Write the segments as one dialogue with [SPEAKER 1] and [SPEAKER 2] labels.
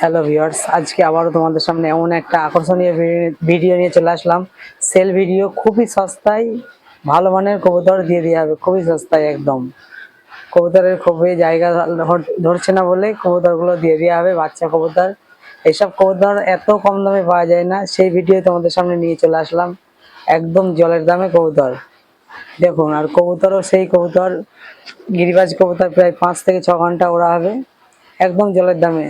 [SPEAKER 1] Hello viewers আজকে আবারও তোমাদের সামনে এমন একটা আকর্ষণীয় ভিডিও নিয়ে চলে আসলাম। সেল ভিডিও খুবই সস্তায়, ভালো মানের কবুতর দিয়ে দেওয়া হবে। খুবই সস্তায় একদম। কবুতরের খুবই জায়গা ধরছে না বলে কবুতরগুলো দিয়ে দেওয়া হবে, বাচ্চা কবুতর। এইসব কবুতর এত কম দামে পাওয়া যায় না, সেই ভিডিও তোমাদের সামনে নিয়ে চলে আসলাম। একদম জলের দামে কবুতর। দেখুন, আর কবুতরও সেই কবুতর। গিরিবাজ কবুতর প্রায় পাঁচ থেকে ছ ঘণ্টা ওরা হবে। একদম জলের দামে।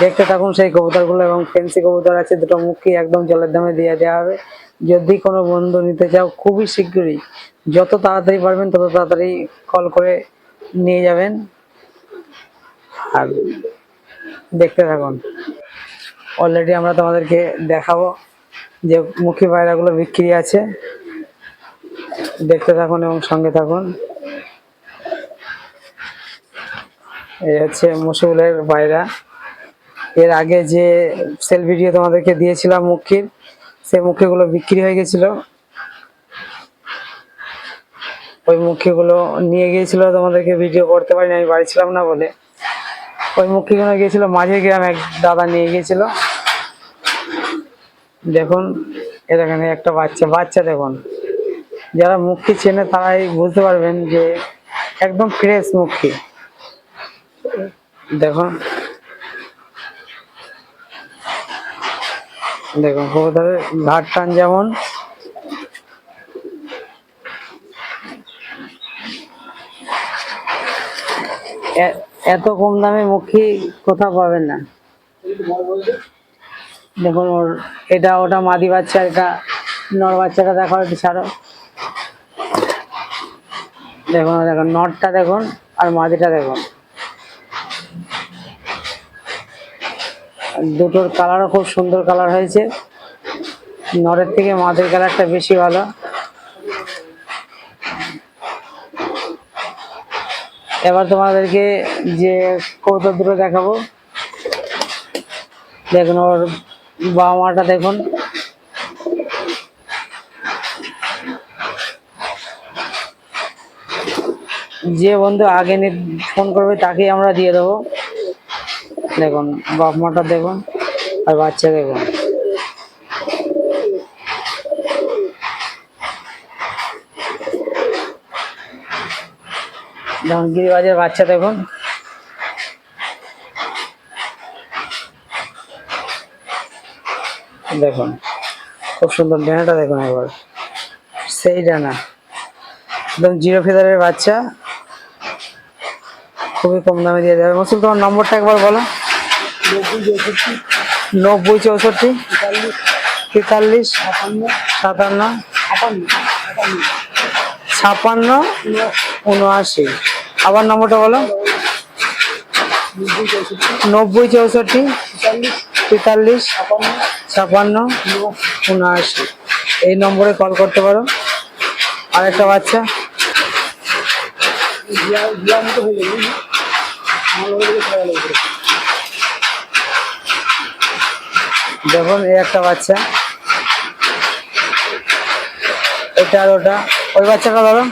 [SPEAKER 1] দেখতে থাকুন সেই কবুতরগুলো এবং ফেন্সি কবুতর আছে, দুটো মুখী একদম জলের দামে দিয়ে দেওয়া হবে। যদি কোনো বন্ধু নিতে চাও, খুবই শীঘ্রই, যত তাড়াতাড়ি পারবেন তত তাড়াতাড়ি কল করে নিয়ে যাবেন। আর দেখতে থাকুন। অলরেডি আমরা তোমাদেরকে দেখাবো যে মুখী পায়রাগুলো বিক্রি আছে। দেখতে থাকুন এবং সঙ্গে থাকুন। এই হচ্ছে মুসুলের পায়রা। এর আগে যে সেল ভিডিও তোমাদেরকে দিয়েছিলাম মুখির সেই মুখিগুলো বিক্রি হয়ে গেছিল। ওই মুখিগুলো নিয়ে গিয়েছিল তোমাদেরকে ভিডিও করতে পারিনি, আমি বাড়ি ছিলাম না বলে। ওই মুখিগুলো গিয়েছিল মাঝের গ্রাম এক দাদা নিয়ে গিয়েছিল। দেখুন, এ দেখেন, এই একটা বাচ্চা বাচ্চা দেখুন। যারা মুখী চেনে তারাই বুঝতে পারবেন যে একদম ফ্রেশ মুখী। দেখুন দেখুন, কবুতরের ঘাট টান যেমন। এত কম দামে মুখী কোথাও পাবেন না। দেখুন, ওর এটা ওটা মাদি বাচ্চা, এটা নর বাচ্চাটা দেখো একটু ছাড়ো। দেখুন দেখুন, নটটা দেখুন আর মাদিটা দেখুন। দুটোর কালারও খুব সুন্দর কালার হয়েছে। নরের থেকে মাদের কালারটা বেশি ভালো। এবার তোমাদেরকে যে কৌতো দুটো দেখাবো। দেখুন ওর বাবা মাটা দেখুন। যে বন্ধু আগে ফোন করবে তাকেই আমরা দিয়ে দেবো। দেখুন, বাপ মাটা দেখুন আর বাচ্চা দেখুন। যেমন গিরিবাজের বাচ্চা দেখুন। দেখুন, খুব সুন্দর ডানাটা দেখুন একবার। সেই ডানা। একদম জিরো ফেদারের বাচ্চা। খুবই কম দামে দিয়ে দেবে। মুসুল তোমার নম্বরটা একবার বলো। নব্বই চৌষট্টি তেতাল্লিশ সাতান্ন ছাপান্ন উনআশি। আবার নম্বরটা বলো। নব্বই চৌষট্টি তেতাল্লিশ ছাপান্ন উনআশি। এই নম্বরে কল করতে পারো। আরেকটা বাচ্চা। দেখুন, এই একটা বাচ্চা। এটা আর ওটা। ওই বাচ্চাটা ধরো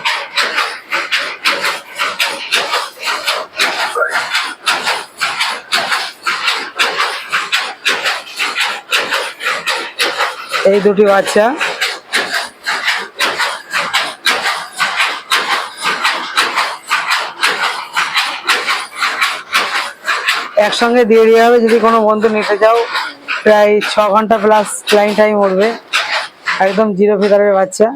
[SPEAKER 1] এই দুটি বাচ্চা। একসঙ্গে দিয়ে দেওয়া হবে, যদি কোনো বন্ধু নিতে চাও। প্রায় ছ ঘণ্টা প্লাস ফ্লাইং টাইম উঠবে। একদম জিরো ফিদারের বাচ্চা।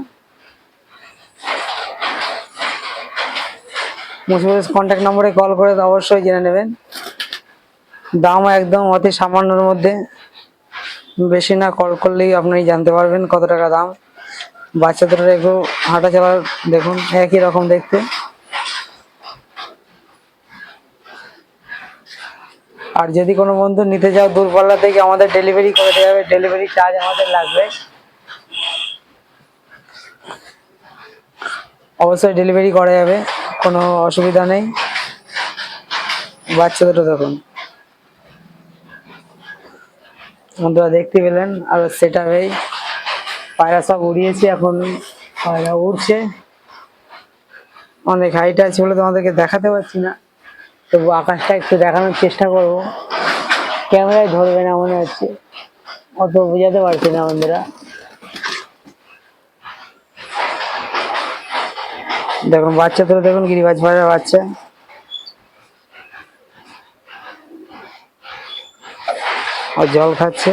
[SPEAKER 1] মুসিবুল কন্ট্যাক্ট নম্বরে কল করে অবশ্যই জেনে নেবেন। দাম একদম অতি সামান্যর মধ্যে। বেশি না কল করলেই আপনি জানতে পারবেন কত টাকা দাম। বাচ্চাদের একটু হাঁটা চলার দেখুন, একই রকম দেখতে। আর যদি কোনো বন্ধু নিতে যাও দূরপাল্লা থেকে, আমাদের ডেলিভারি করে দেওয়া হবে। ডেলিভারি চার্জ আমাদের লাগবে। অবশ্যই ডেলিভারি করা যাবে, কোনো অসুবিধা নেই। বাচ্চা দুটো দেখুন। বন্ধুরা দেখতে পেলেন, আর সেটা হয়ে পায়রা সব উড়িয়েছি এখন, পায়রা উড়ছে। অনেক হাইট আছে বলে তোমাদেরকে দেখাতে পারছি না। তবু আকাশটা একটু দেখানোর চেষ্টা করব। ক্যামেরায় ধরবে না মনে হচ্ছে। অত বোঝাতে পারছি না বন্ধুরা। দেখুন, বাচ্চা তো দেখুন গিরিবাজ পাড়ার বাচ্চা আর জল খাচ্ছে।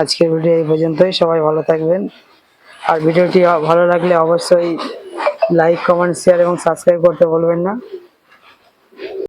[SPEAKER 1] আজকের ভিডিও এই পর্যন্তই। সবাই ভালো থাকবেন। আর ভিডিওটি ভালো লাগলে অবশ্যই লাইক কমেন্ট শেয়ার এবং সাবস্ক্রাইব করতে বলবেন না।